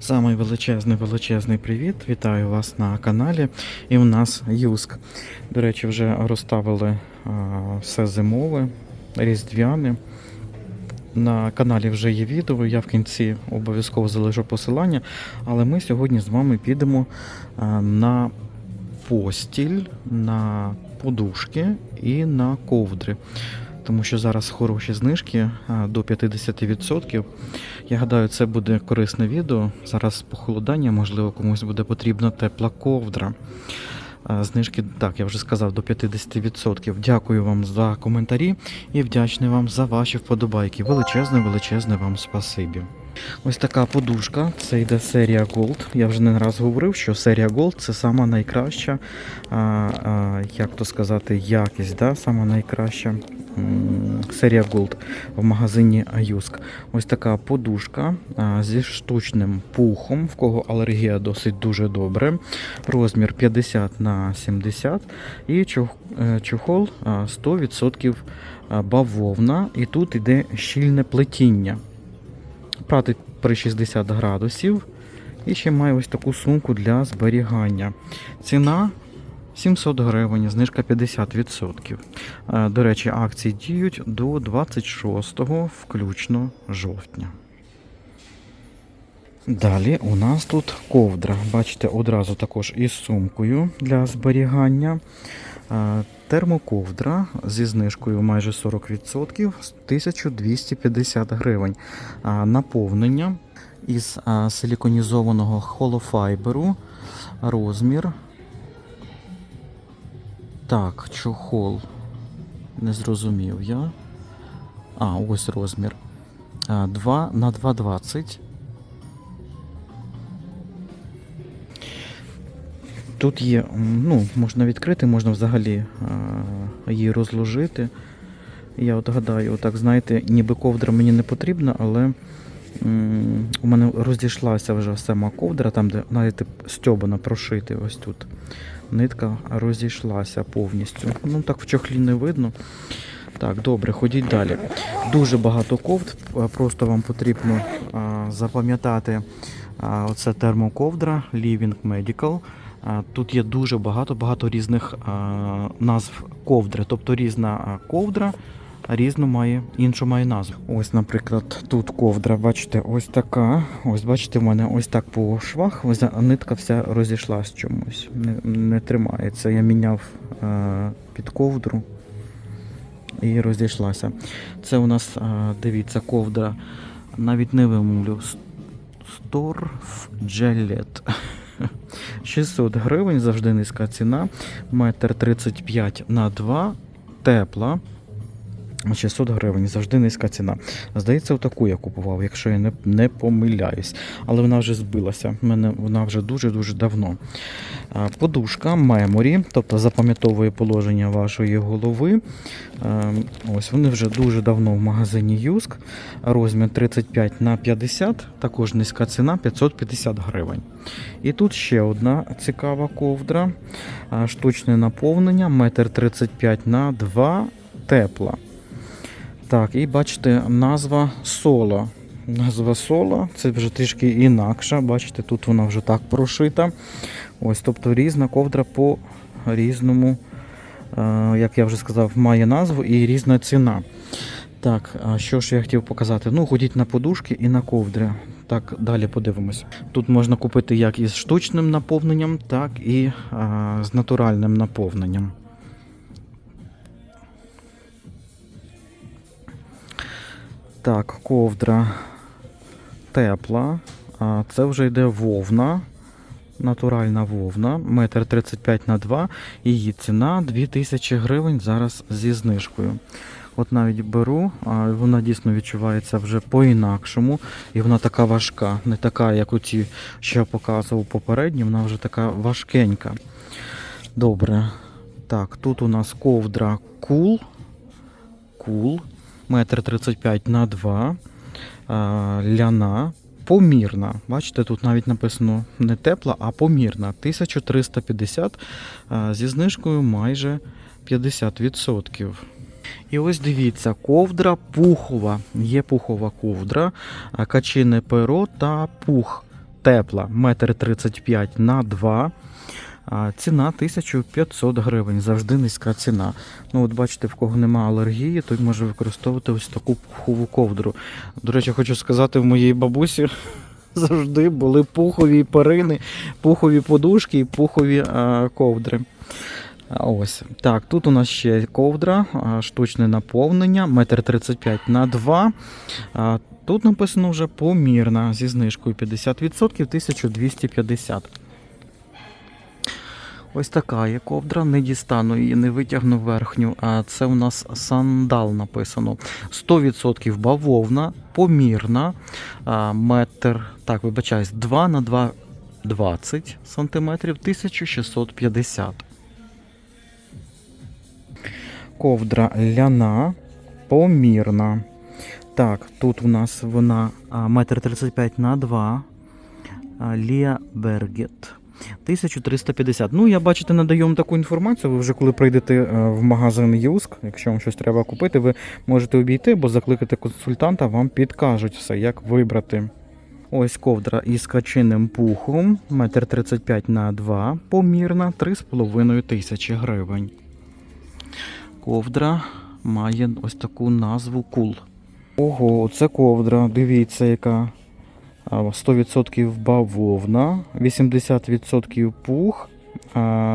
Самий величезний величезний привіт. Вітаю вас на каналі. І в нас Юск. До речі, вже розставили а, все зимове, різдвяне. На каналі вже є відео, я в кінці обов'язково залишу посилання. Але ми сьогодні з вами підемо а, на постіль, на подушки і на ковдри. Тому що зараз хороші знижки до 50%. Я гадаю, це буде корисне відео. Зараз похолодання, можливо, комусь буде потрібна тепла ковдра. Знижки, так, я вже сказав, до 50%. Дякую вам за коментарі і вдячний вам за ваші вподобайки. Величезне, величезне вам спасибі. Ось така подушка. Це йде серія Gold. Я вже не раз говорив, що серія Gold це сама найкраща, а, а, як то сказати, якість, да? сама найкраща серія Gold в магазині Аюск. Ось така подушка зі штучним пухом, в кого алергія досить дуже добре. Розмір 50 на 70 і е, чохол 100% бавовна. І тут іде щільне плетіння. Прати при 60 градусів. І ще має ось таку сумку для зберігання. Ціна 700 гривень, знижка 50%. Е, До речі, акції діють до 26 включно жовтня. Далі у нас тут ковдра. Бачите, одразу також із сумкою для зберігання. Е, Термоковдра зі знижкою майже 40%, 1250 гривень. Наповнення із силіконізованого холофайберу. Розмір. Так, чохол. Не зрозумів я. А, ось розмір. 2 на 2,20. Тут є, ну, можна відкрити, можна взагалі а, її розложити. Я от гадаю, отак, знаєте, ніби ковдра мені не потрібна, але м, у мене розійшлася вже сама ковдра, там, де, знаєте, стьобана прошити ось тут. Нитка розійшлася повністю. Ну так в чохлі не видно. Так, добре, ходіть далі. Дуже багато ковд. Просто вам потрібно запам'ятати оце термоковдра Living Medical. Тут є дуже багато багато різних назв ковдри. Тобто різна ковдра різну має, іншу має назву. Ось, наприклад, тут ковдра, бачите, ось така. Ось, бачите, в мене ось так по швах, нитка вся розійшлась чомусь. Не, не тримається. Я міняв а, під ковдру і розійшлася. Це у нас, а, дивіться, ковдра. Навіть не вимовлю. Сторф Джелет. 600 гривень, завжди низька ціна. Метр 35 на 2, тепла. 600 гривень, завжди низька ціна. Здається, отаку я купував, якщо я не, не помиляюсь. Але вона вже збилася. В мене вона вже дуже-дуже давно. Подушка меморі, тобто запам'ятовує положення вашої голови. Ось вони вже дуже давно в магазині Юск. Розмір 35 на 50, також низька ціна 550 гривень. І тут ще одна цікава ковдра. Штучне наповнення, 1,35 на 2 тепла. Так, і бачите, назва соло. Назва соло, це вже трішки інакша. Бачите, тут вона вже так прошита. Ось, тобто різна ковдра по різному, е, як я вже сказав, має назву і різна ціна. Так, що ж я хотів показати? Ну, ходіть на подушки і на ковдри. Так, далі подивимось. Тут можна купити як із штучним наповненням, так і а, з натуральним наповненням. Так, ковдра тепла. Це вже йде вовна. Натуральна вовна, метр 35 на 2. Її ціна 2000 гривень зараз зі знижкою. От навіть беру, а вона дійсно відчувається вже по-інакшому. І вона така важка, не така, як у ті, що я показував попередні, вона вже така важкенька. Добре. Так, тут у нас ковдра кул. Кул. Метр 35 на 2. Ляна. Помірна. Бачите, тут навіть написано не тепла, а помірна. 1350 зі знижкою майже 50%. І ось дивіться, ковдра пухова. Є пухова ковдра, качине перо та пух. тепла, метр 35 на 2. Ціна 1500 гривень. Завжди низька ціна. Ну, от бачите, в кого нема алергії, той може використовувати ось таку пухову ковдру. До речі, хочу сказати, в моїй бабусі завжди були пухові перини, пухові подушки і пухові а, ковдри. Ось так, тут у нас ще ковдра, штучне наповнення, метр 35 на 2. А, Тут написано вже помірна зі знижкою 50%, 1250. Ось така є ковдра, не дістану її, не витягну верхню. А це у нас сандал написано. 100% бавовна, помірна, метр, так, вибачаюсь, 2 на 2 20 сантиметрів, 1650. Ковдра ляна, помірна. Так, тут у нас вона а, метр 35 на 2. а, Лія Бергет. 1350. Ну, я бачите, надаю вам таку інформацію. Ви вже коли прийдете е, в магазин Юск, якщо вам щось треба купити, ви можете обійти, бо закликати консультанта, вам підкажуть все, як вибрати. Ось ковдра із качинним пухом, метр 35 на 2, помірна, 3,5 тисячі гривень. Ковдра має ось таку назву кул. Ого, це ковдра, дивіться, яка 100% бавовна, 80% пух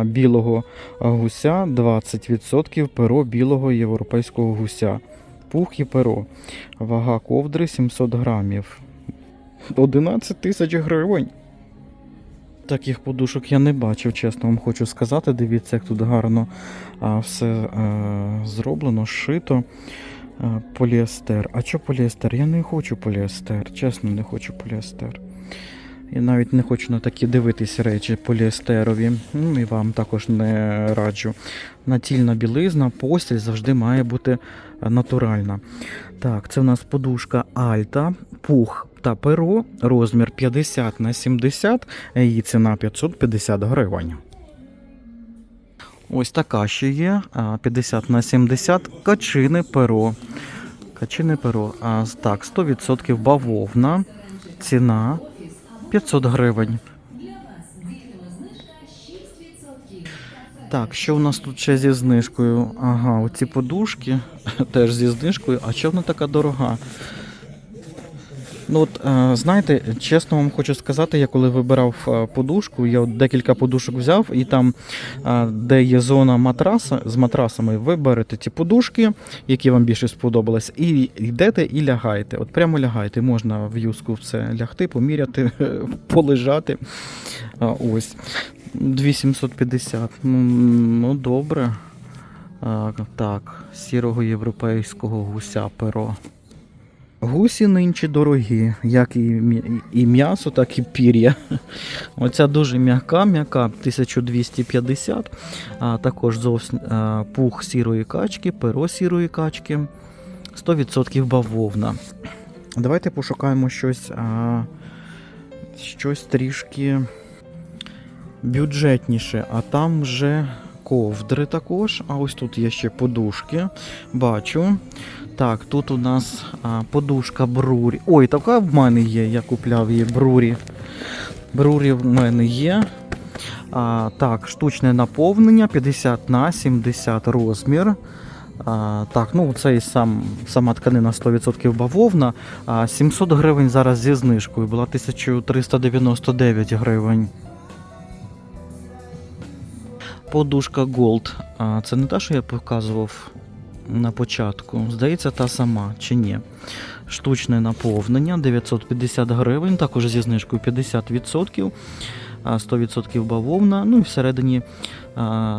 білого гуся, 20% перо білого європейського гуся. Пух і перо. Вага ковдри 700 грамів. 11 тисяч гривень. Таких подушок я не бачив, чесно вам хочу сказати. Дивіться, як тут гарно все зроблено, шито. Поліестер. А що поліестер? Я не хочу поліестер. Чесно, не хочу поліестер. Я навіть не хочу на такі дивитись речі поліестерові. Ну і вам також не раджу. Натільна білизна, постіль завжди має бути е, натуральна. Так, це у нас подушка Альта, пух та перо, розмір 50 на 70, її ціна 550 гривень. Ось така ще є. а, 50 на 70 качине перо. Качине перо. Так, 100% бавовна. Ціна 500 гривень. Так, що у нас тут ще зі знижкою? Ага, оці подушки теж зі знижкою. А що вона така дорога? Ну от е, знаєте, чесно вам хочу сказати, я коли вибирав е, подушку, я от декілька подушок взяв, і там, е, де є зона матраса з матрасами, ви берете ті подушки, які вам більше сподобались, і йдете і лягаєте. От прямо лягаєте. Можна в юску це лягти, поміряти, полежати. Ось. 2750. Ну, ну добре. Так, сірого європейського гуся перо. Гусі нинче дорогі, як і, м'ясо, так і пір'я. Оця дуже м'яка, м'яка 1250. А також зовсім пух сірої качки, перо сірої качки, 100% бавовна. Давайте пошукаємо щось, а, щось трішки бюджетніше, а там вже ковдри також. А ось тут є ще подушки. Бачу. Так, тут у нас а, подушка Брурі. Ой, така в мене є, я купляв її Брурі. Брурі в мене є. А, так, штучне наповнення 50 на 70 розмір. А, так, ну цей сам, сама тканина 100% бавовна. А, 700 гривень зараз зі знижкою. Була 1399 гривень. Подушка Gold. А, це не та, що я показував на початку. Здається, та сама чи ні. Штучне наповнення 950 гривень, також зі знижкою 50%, 100% бавовна, ну і всередині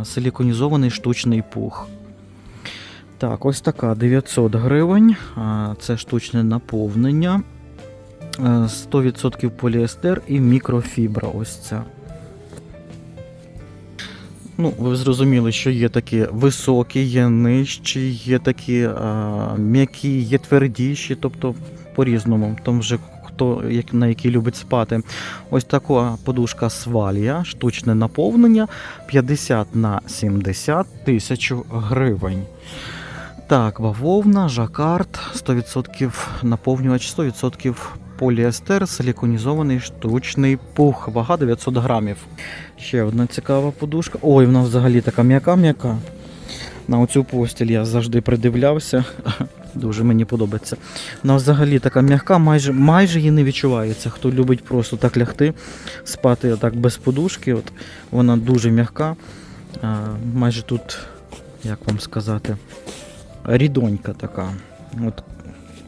силіконізований штучний пух. Так, ось така 900 гривень. Це штучне наповнення. а, 100% поліестер і мікрофібра. Ось ця. Ну, ви зрозуміли, що є такі високі, є нижчі, є такі м'які, є твердіші, тобто по-різному. Там вже хто на який любить спати. Ось така подушка свалія, штучне наповнення 50 на 70 тисячу гривень. Так, бавовна, жакард, 100% наповнювач, 100% поліестер, силіконізований штучний пух, вага 900 грамів. Ще одна цікава подушка. Ой, вона взагалі така м'яка-м'яка. На оцю постіль я завжди придивлявся. Дуже мені подобається. Вона взагалі така м'яка, майже, майже її не відчувається. Хто любить просто так лягти, спати так без подушки. От, вона дуже м'яка. Майже тут, як вам сказати, рідонька така. От,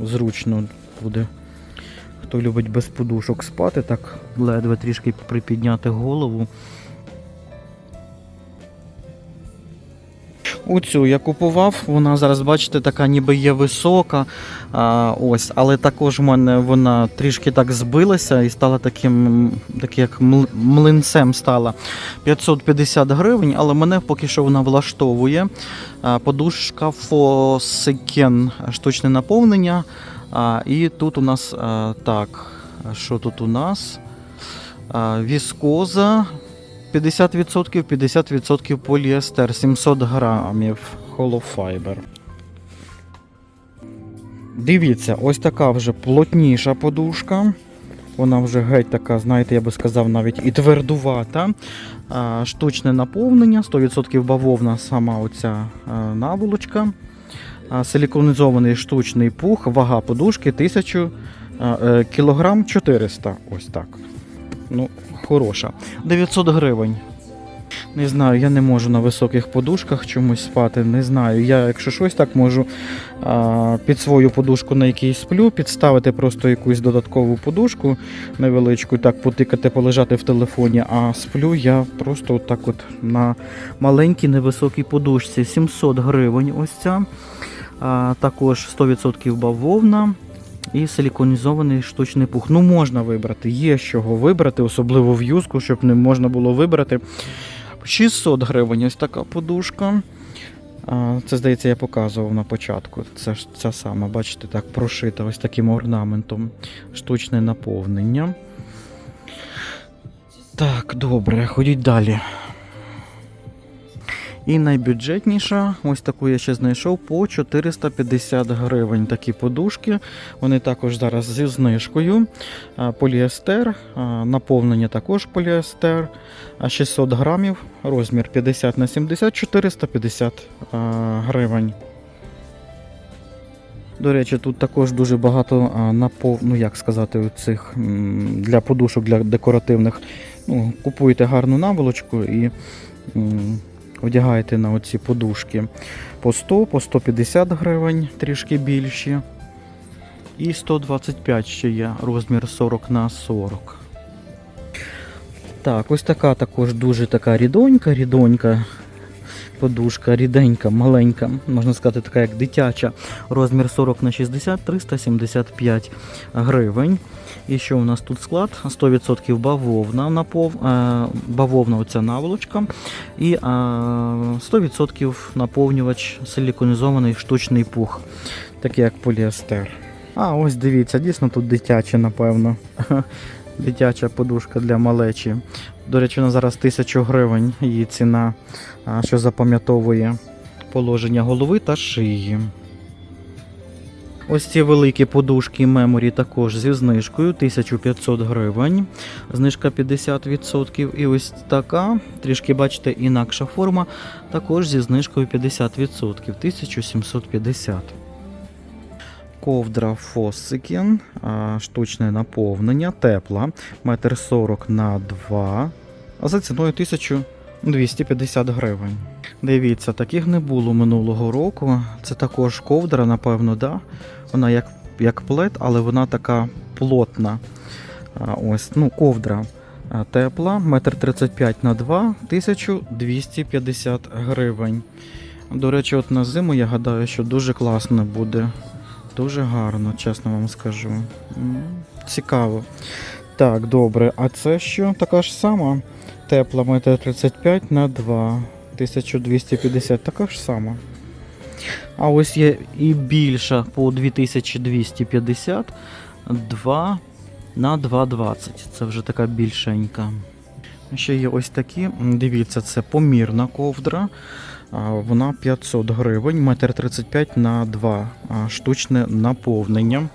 зручно буде. Хто любить без подушок спати, так ледве трішки припідняти голову. Оцю я купував, вона зараз, бачите, така ніби є висока. А, ось, але також в мене вона трішки так збилася і стала таким, так як млинцем стала 550 гривень, але мене поки що вона влаштовує. А, подушка Фосикен штучне наповнення. А, і тут у нас а, так, що тут у нас? А, віскоза 50%, 50% поліестер, 700 грамів холофайбер. Дивіться, ось така вже плотніша подушка. Вона вже геть така, знаєте, я би сказав, навіть і твердувата. Штучне наповнення, 100% бавовна, сама оця наволочка. Силіконізований штучний пух, вага подушки 1000 а, е, 400. Ось так. Ну, хороша. 900 гривень. Не знаю, я не можу на високих подушках чомусь спати. Не знаю. Я, якщо щось так можу а, під свою подушку, на якій сплю, підставити просто якусь додаткову подушку невеличку, так потикати, полежати в телефоні. А сплю я просто так от на маленькій невисокій подушці. 700 гривень ось ця. Також 100% бавовна і силіконізований штучний пух. Ну, можна вибрати, є з чого вибрати, особливо в юзку, щоб не можна було вибрати. 600 гривень ось така подушка. Це, здається, я показував на початку. Це ж ця сама, бачите, так прошита ось таким орнаментом. Штучне наповнення. Так, добре, ходіть далі. І найбюджетніша, ось таку я ще знайшов по 450 гривень. Такі подушки. Вони також зараз зі знижкою. Поліестер, наповнення також поліестер. 600 грамів, розмір 50 на 70, 450 гривень. До речі, тут також дуже багато напов... ну як сказати, цих для подушок, для декоративних. Ну, купуєте гарну наволочку і м, одягаєте на оці подушки по 100, по 150 гривень, трішки більші. І 125 ще є розмір 40 на 40. Так, ось така також дуже така рідонька, рідонька подушка, ріденька, маленька, можна сказати, така як дитяча. Розмір 40 на 60, 375 гривень. І що у нас тут склад? 100% бавовна, напов... е, бавовна оця наволочка. І е, 100% наповнювач силіконізований штучний пух, такий як поліестер. А, ось дивіться, дійсно тут дитяче, напевно. Дитяча подушка для малечі. До речі, вона зараз 1000 гривень її ціна, що запам'ятовує положення голови та шиї. Ось ці великі подушки Memory також зі знижкою 1500 гривень. Знижка 50%. І ось така, трішки бачите, інакша форма, також зі знижкою 50%, 1750. Ковдра Фоссикен, а, штучне наповнення, тепла, 1,40 м на 2 а за ціною 1250 гривень. Дивіться, таких не було минулого року. Це також ковдра, напевно, да? Вона як, як плед, але вона така плотна. Ось, ну, ковдра тепла, 1,35 м на 2 1250 гривень. До речі, от на зиму я гадаю, що дуже класно буде. Дуже гарно, чесно вам скажу. Цікаво. Так, добре. А це що? Така ж сама. Тепла 1,35 на 2. 1250, така ж сама. А ось є і більша по 2250, 2 на 2,20. Це вже така більшенька. Ще є ось такі. Дивіться, це помірна ковдра. Вона 500 гривень, 1,35 на 2 штучне наповнення.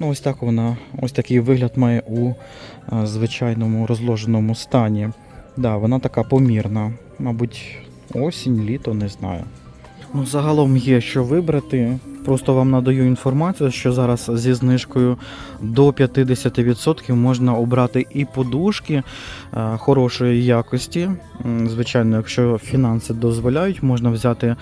Ну, ось так вона, ось такий вигляд має у звичайному розложеному стані. Да, вона така помірна. Мабуть, осінь, літо, не знаю. Ну, загалом є що вибрати. Просто вам надаю інформацію, що зараз зі знижкою до 50% можна обрати і подушки е, хорошої якості. Звичайно, якщо фінанси дозволяють, можна взяти,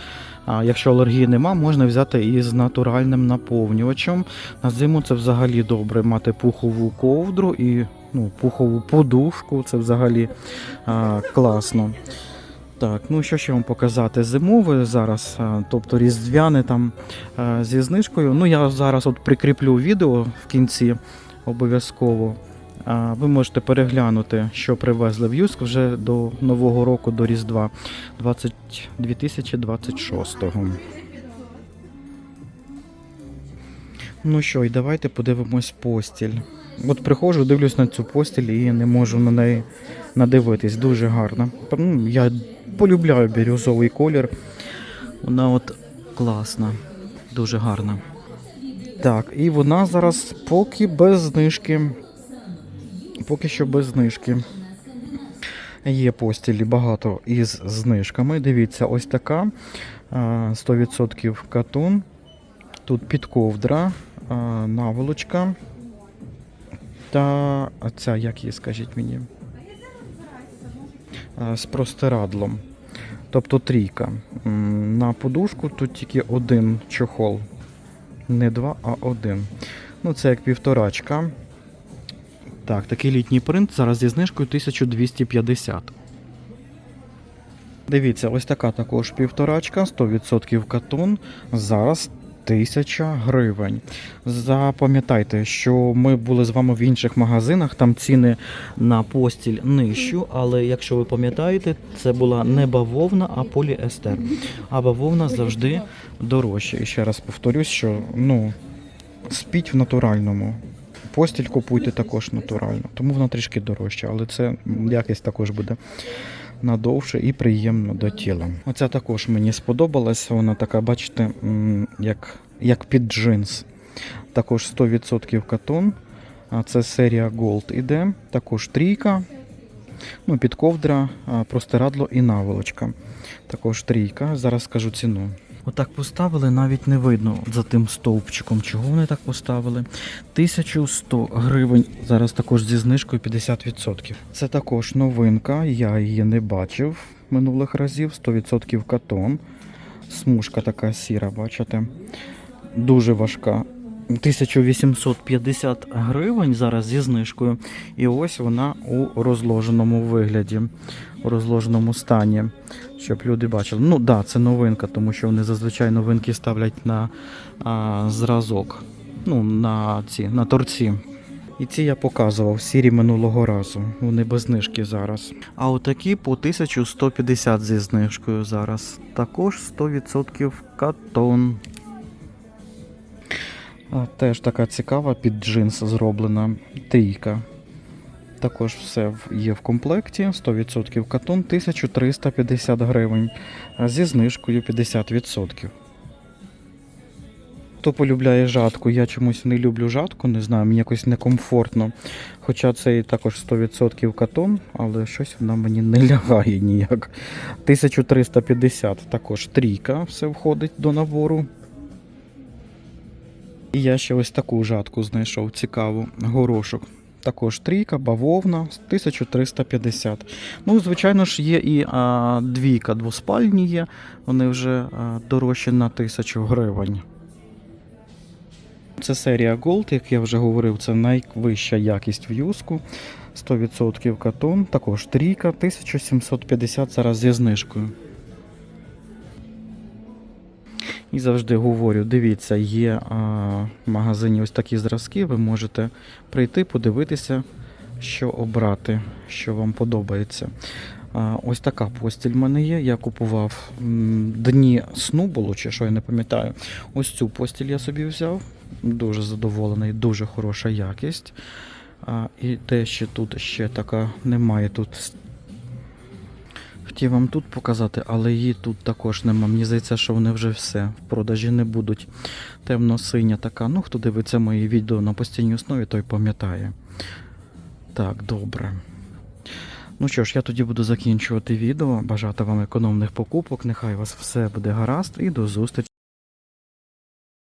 якщо алергії нема, можна взяти і з натуральним наповнювачем. На зиму це взагалі добре мати пухову ковдру і ну, пухову подушку. Це взагалі а, класно. Так, ну що ще вам показати? Зимове зараз, тобто різдвяне там зі знижкою. Ну я зараз от прикріплю відео в кінці обов'язково. Ви можете переглянути, що привезли в Юск вже до Нового року, до Різдва 2026-го. Ну що, і давайте подивимось постіль. От приходжу, дивлюсь на цю постіль і не можу на неї надивитись. Дуже гарна. Ну, Я полюбляю бірюзовий колір. Вона от класна, дуже гарна. Так, і вона зараз поки без знижки. Поки що без знижки. Є постілі багато із знижками. Дивіться, ось така. а, 100% катун. Тут підковдра, наволочка. Та ця, як її, скажіть мені? З простирадлом. Тобто трійка. На подушку тут тільки один чохол. Не два, а один. Ну, це як півторачка. Так, такий літній принт зараз зі знижкою 1250. Дивіться, ось така також півторачка, 100% катон. Зараз 1000 гривень. Запам'ятайте, що ми були з вами в інших магазинах, там ціни на постіль нижчу, але якщо ви пам'ятаєте, це була не бавовна, а поліестер. А бавовна завжди дорожча. І ще раз повторюсь, що ну, спіть в натуральному. Постіль купуйте також натурально, тому вона трішки дорожча, але це якість також буде надовше і приємно до тіла. Оця також мені сподобалася. Вона така, бачите, як, як під джинс. Також 100% катон. Це серія Gold іде. Також трійка. Ну, підковдра, простирадло і наволочка. Також трійка. Зараз скажу ціну. Отак поставили, навіть не видно за тим стовпчиком. Чого вони так поставили? 1100 гривень. Зараз також зі знижкою 50%. Це також новинка, я її не бачив минулих разів. 100% катон. Смужка така сіра, бачите? Дуже важка. 1850 гривень зараз зі знижкою. І ось вона у розложеному вигляді, у розложеному стані, щоб люди бачили. Ну так, да, це новинка, тому що вони зазвичай новинки ставлять на а, зразок. Ну, на ці, на торці. І ці я показував сірі минулого разу. Вони без знижки зараз. А отакі по 1150 зі знижкою зараз. Також 100% катон. Теж така цікава під джинс зроблена трійка. Також все є в комплекті. 100% катон 1350 гривень. Зі знижкою 50%. Хто полюбляє жатку, я чомусь не люблю жатку, не знаю, мені якось некомфортно. Хоча це і також 100% катон, але щось вона мені не лягає ніяк. 1350 також трійка, все входить до набору. І я ще ось таку жатку знайшов цікаву. Горошок. Також трійка, бавовна, 1350. Ну, звичайно ж, є і а, двійка двоспальні є. Вони вже а, дорожчі на 1000 гривень. Це серія Gold, як я вже говорив, це найвища якість в юску. 100% катон, також трійка, 1750 зараз зі знижкою. І завжди говорю, дивіться, є а, в магазині ось такі зразки, ви можете прийти, подивитися, що обрати, що вам подобається. А, ось така постіль в мене є. Я купував дні сну було, чи що я не пам'ятаю. Ось цю постіль я собі взяв. Дуже задоволений, дуже хороша якість. А, і те, що тут ще така немає тут хотів вам тут показати, але її тут також нема. Мені здається, що вони вже все в продажі не будуть. Темно-синя така. Ну, хто дивиться мої відео на постійній основі, той пам'ятає. Так, добре. Ну що ж, я тоді буду закінчувати відео. Бажати вам економних покупок. Нехай у вас все буде гаразд і до зустрічі.